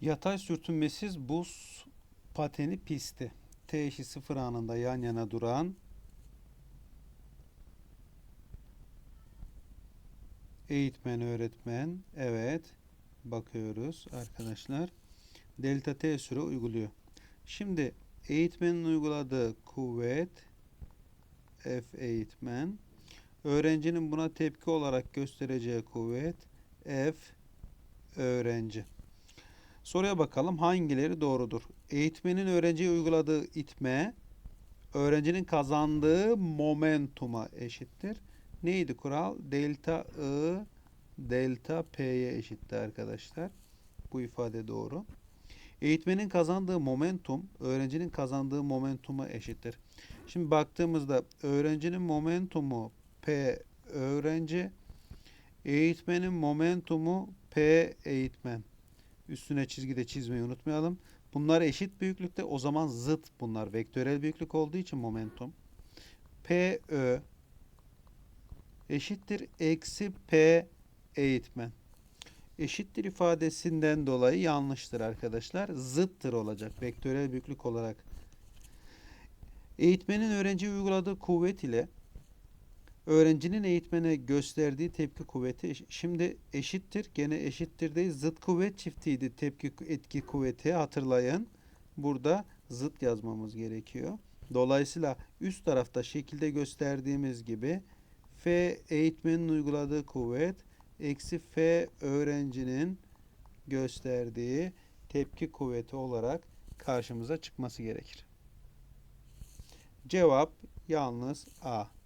Yatay sürtünmesiz buz pateni pisti. T eşit sıfır anında yan yana duran eğitmen öğretmen evet bakıyoruz arkadaşlar delta t süre uyguluyor. Şimdi eğitmenin uyguladığı kuvvet F eğitmen öğrencinin buna tepki olarak göstereceği kuvvet F öğrenci. Soruya bakalım hangileri doğrudur? Eğitmenin öğrenciye uyguladığı itme öğrencinin kazandığı momentuma eşittir. Neydi kural? Delta I delta P'ye eşitti arkadaşlar. Bu ifade doğru. Eğitmenin kazandığı momentum öğrencinin kazandığı momentuma eşittir. Şimdi baktığımızda öğrencinin momentumu P öğrenci, eğitmenin momentumu P eğitmen. Üstüne çizgi de çizmeyi unutmayalım. Bunlar eşit büyüklükte. O zaman zıt bunlar. Vektörel büyüklük olduğu için momentum. P ö eşittir eksi P eğitmen. Eşittir ifadesinden dolayı yanlıştır arkadaşlar. Zıttır olacak vektörel büyüklük olarak. Eğitmenin öğrenciye uyguladığı kuvvet ile öğrencinin eğitmene gösterdiği tepki kuvveti şimdi eşittir. Gene eşittir değil. Zıt kuvvet çiftiydi tepki etki kuvveti hatırlayın. Burada zıt yazmamız gerekiyor. Dolayısıyla üst tarafta şekilde gösterdiğimiz gibi F eğitmenin uyguladığı kuvvet eksi F öğrencinin gösterdiği tepki kuvveti olarak karşımıza çıkması gerekir. Cevap yalnız A.